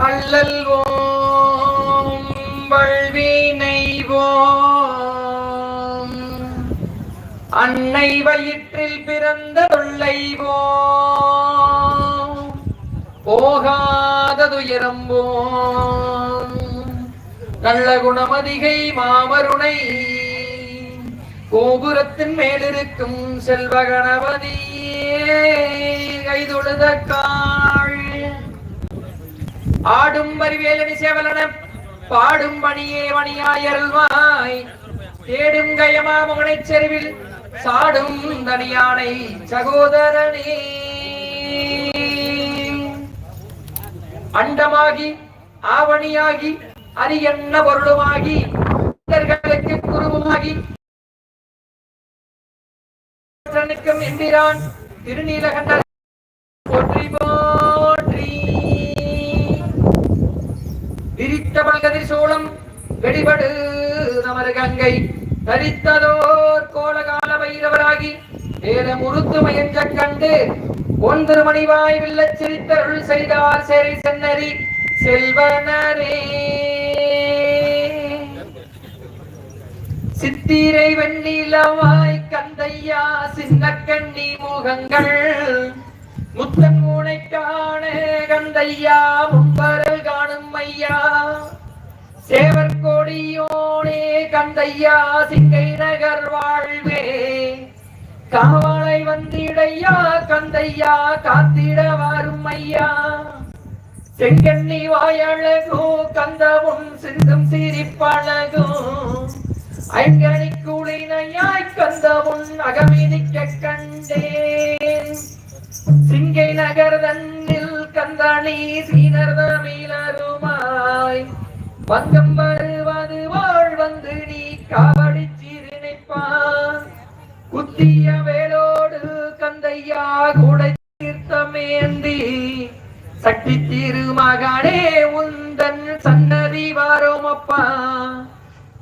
அல்லல்வோம் வழ்வினைவோம் அன்னை வயிற்றில் பிறந்த தொல்லைவோம். போகாததுயரம்போம். நல்ல குணமதிகை மாமருணை. கோபுரத்தின் மேலிருக்கும் செல்வ கணபதியே கைதொழுத காள் ஆடும் வரிவேலனி சேவலன பாடும் பணியே மணியாயருள்வாய் தேடும் கயமா முகனைச் செருவில் சாடும் தனியானை சகோதரனே. அண்டமாகி ஆவணியாகி அரியன்ன பொருளுமாகி மனிதர்களுக்கு குருவுமாகி நிற்கும் திருநீலகண்டன் திருநீலகண்ட விரித்த கதிர் சோளம் வெடிபடு நமது கங்கை. தரித்ததோர் கோலகால வைரவராகி வேத முறுத்து மயஞ்ச கண்டு ஒன்று மணிவாய் வில்ல சிரித்தருள் செய்தார் சரி சென்னரி செல்வனரே. சித்திரை வெண்ணிலவாய் கந்தையா சின்ன கண்ணி முகங்கள் முத்தன் மூனை காண கந்தையா முன்பரல் காணும் ஐயா சேவர் கோடியோனே கந்தையா சிங்கை நகர் வாழ்வே. காவலை வந்திடையா கந்தையா காத்திட வரும் ஐயா செங்கண்ணி வாயழகோ கந்தவும் சிந்தும் சிரிப்பழகோ. ஐங்கனி குளினையாய் கந்தவும் அகமினிக்க கண்டேன். சிங்கை நகர் தன்னில் கந்தணி தமிழரோ பங்கம் வருவது வாழ் வந்து நீ காவடி சீரினைப்பான் குத்திய வேலோடு கந்தையா கூட தீர்த்தமேந்தி சக்தி திருமகனே உந்தன் சன்னதி வாரோமப்பா.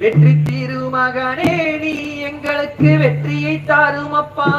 வெற்றி திருமகனே நீ எங்களுக்கு வெற்றியை தாருமப்பா.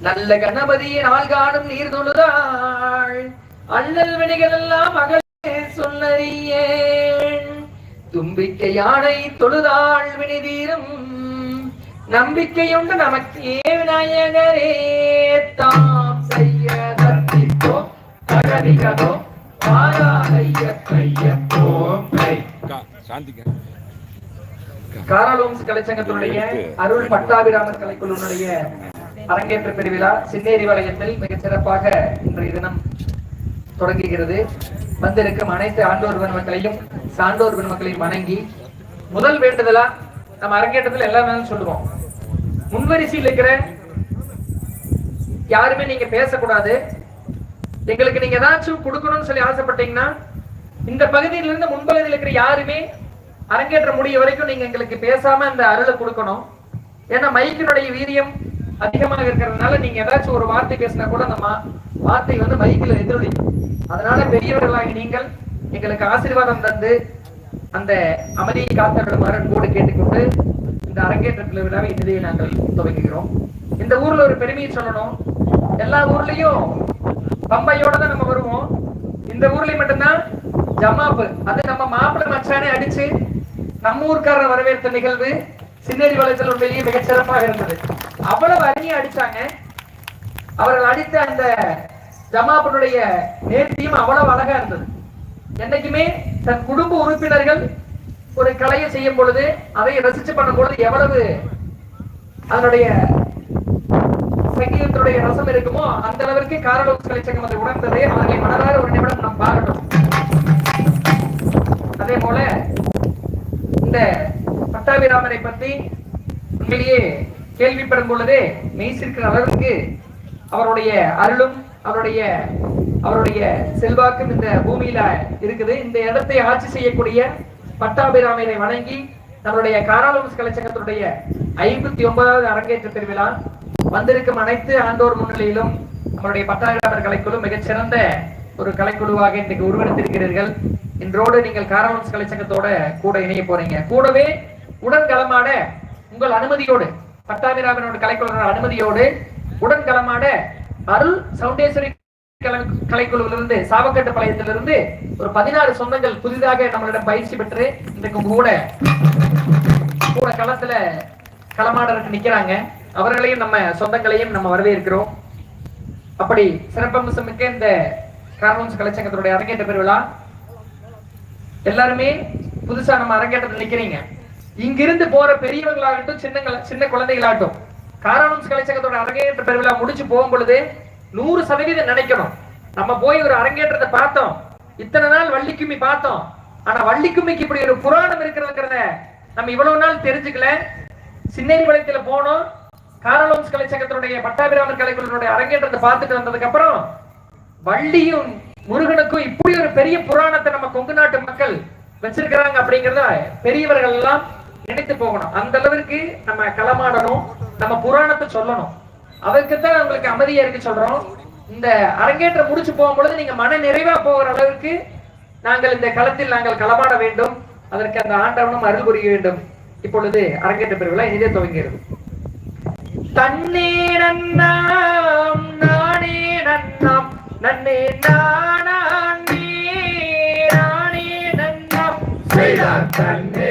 நல்ல கணபதியின் நாள் காணும் நீர் தொழுதாள். அண்ணல் வினைகள் எல்லாம் அகலே சொல்லறியேன் தும்பிக்கை யானை தொழுதாள் வினிதீரும். நம்பிக்கையுண்டு நமக்கே விநாயகரே. தாம் செய்ய தத்திப்போ தகதிகதோ காராலோம்ஸ் கலைச்சங்கத்தினுடைய அருள் பட்டாபிராமர் கலைக்குழுவினுடைய அரங்கேற்ற பெருவிழா சின்னேரி வலயத்தில் மிகச் சிறப்பாக இன்றைய தினம் தொடங்குகிறது. வந்திருக்கும் அனைத்து ஆண்டோர் பெருமக்களையும் சான்றோர் பெருமக்களையும் வணங்கி முதல் வேண்டுதலா நம்ம அரங்கேற்றத்தில் எல்லா சொல்லுவோம். முன்வரிசையில் இருக்கிற யாருமே நீங்க பேசக்கூடாது. எங்களுக்கு நீங்க ஏதாச்சும் கொடுக்கணும்னு சொல்லி ஆசைப்பட்டீங்கன்னா இந்த பகுதியில இருந்து முன்பகுதியில் இருக்கிற யாருமே அரங்கேற்ற முடிய வரைக்கும் நீங்க எங்களுக்கு பேசாம அந்த அருளை கொடுக்கணும். ஏன்னா மைக்கினுடைய வீரியம் அதிகமாக இருக்கிறதுனால நீங்க ஏதாச்சும் ஒரு வார்த்தை பேசினா கூட நம்ம வார்த்தை வந்து மைக்கில் எதிரொலி அதனால பெரியவர்களாகி நீங்கள் எங்களுக்கு ஆசீர்வாதம் தந்து அந்த அமைதியை காத்தருளுமாறு அன்போடு கேட்டுக்கொண்டு இந்த அரங்கேற்ற விழாவை இறுதியை நாங்கள் துவங்குகிறோம். இந்த ஊர்ல ஒரு பெருமையை சொல்லணும். எல்லா ஊர்லயும் பம்பையோட தான் நம்ம வருவோம். இந்த ஊர்லயும் மட்டும்தான் ஜமாப்பு. அது நம்ம மாப்பிள்ளை மச்சானே அடிச்சு நம்ம ஊர்க்காரர் வரவேற்ற நிகழ்வு சின்னேரி வளத்தில் உண்மையிலேயே மிகச்சிறப்பாக இருந்தது. அவ்வளவு அருமையா அடிச்சாங்க. அவர்கள் அடித்த அந்த ஜமாபனுடைய நேர்த்தியும் அவ்வளவு அழகா இருந்தது. என்னைக்குமே தன் குடும்ப உறுப்பினர்கள் ஒரு கலையை செய்யும் பொழுது அதை ரசிச்சு பண்ணும் பொழுது எவ்வளவு அதனுடைய சங்கீதத்துடைய ரசம் இருக்குமோ அந்த அளவிற்கு காரலோஸ் கலைச்சங்கம் அதை உணர்ந்ததை. அவர்களை மனதார ஒரு நிமிடம் நாம் பாராட்டணும் அதே போல இந்த பட்டாபிராமரை பற்றி உண்மையிலேயே கேள்விப்படும் பொழுதே மெய்சிருக்கிற அளவிற்கு அவருடைய அருளும் அவருடைய அவருடைய செல்வாக்கும் இந்த பூமியில இருக்குது. இந்த இடத்தை ஆட்சி செய்யக்கூடிய பட்டாபிராமனை வணங்கி நம்மளுடைய காராலோஸ் கலைச்சங்கத்தினுடைய ஐம்பத்தி ஒன்பதாவது அரங்கேற்ற திருவிழா வந்திருக்கும் அனைத்து ஆண்டோர் முன்னிலையிலும் நம்மளுடைய பட்டாபிராமர் கலைக்குழு மிகச்சிறந்த ஒரு கலைக்குழுவாக இன்றைக்கு உருவெடுத்திருக்கிறீர்கள். இன்றோடு நீங்கள் காராலோஸ் கலைச்சங்கத்தோட கூட இணைய போறீங்க. கூடவே உடன்கலமான உங்கள் அனுமதியோடு பட்டாபிராமனோட கலைக்குழுவினர் அனுமதியோடு உடன்களமான அருள் சவுண்டேஸ்வரி கலைக்குழுவிலிருந்து சாவக்கட்டு பாளையத்திலிருந்து ஒரு பதினாறு சொந்தங்கள் புதிதாக நம்மளிடம் பயிற்சி பெற்று இன்றைக்கு கூட கூட களத்துல களமாடருக்கு நிக்கிறாங்க. அவர்களையும் நம்ம சொந்தங்களையும் நம்ம வரவேற்கிறோம். அப்படி சிறப்பம்சமிக்க இந்த கார்னூன்ஸ் கலைச்சங்கத்தினுடைய அரங்கேற்ற பெருவிழா. எல்லாருமே புதுசா நம்ம அரங்கேற்றத்தில் நிக்கிறீங்க. இங்கிருந்து போற பெரியவங்களாகட்டும் சின்ன சின்ன குழந்தைகளாகட்டும் காரணம்ஸ் கலைச்சகத்தோட அரங்கேற்ற பெருவிழா முடிச்சு போகும் பொழுது நூறு சதவீதம் நினைக்கணும். நம்ம போய் ஒரு அரங்கேற்றத்தை பார்த்தோம். இத்தனை நாள் வள்ளிக்கும்மி பார்த்தோம். ஆனா வள்ளிக்கும்மிக்கு இப்படி ஒரு புராணம் இருக்கிறதுங்கிறத நம்ம இவ்வளவு நாள் தெரிஞ்சுக்கல. சின்னேரி வளையத்துல போனோம். காரணம்ஸ் கலைச்சங்கத்தினுடைய பட்டாபிராமன் கலைக்குழுவினுடைய அரங்கேற்றத்தை பார்த்துட்டு வந்ததுக்கு அப்புறம் வள்ளியும் முருகனுக்கும் இப்படி ஒரு பெரிய புராணத்தை நம்ம கொங்கு நாட்டு மக்கள் வச்சிருக்கிறாங்க அப்படிங்கறத பெரியவர்கள் எல்லாம் நினைத்து போகணும். அந்த அளவிற்கு நம்ம களமாடணும். நம்ம புராணத்தை சொல்லணும். அதற்கு தான் உங்களுக்கு அமைதியா இருக்கு சொல்றோம். இந்த அரங்கேற்றம் முடிச்சு போகும் பொழுது நீங்க மன நிறைவா போகிற அளவிற்கு நாங்கள் இந்த களத்தில் நாங்கள் களமாட வேண்டும். அதற்கு அந்த ஆண்டவனும் அருள் புரிய வேண்டும். இப்பொழுது அரங்கேற்ற பிரிவுல இதே துவங்கிறது தன்னே நன்னாம் நானே நன்னாம் நன்னே நானே நானே நன்னாம். செய்தார் தன்னே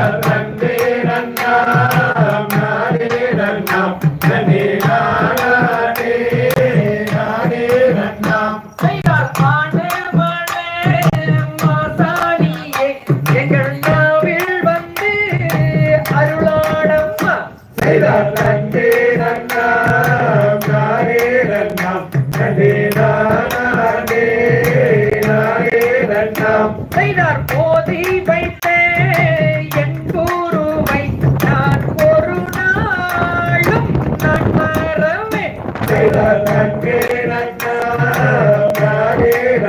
செய்தார்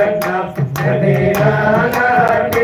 நானே நன்னாம் நனே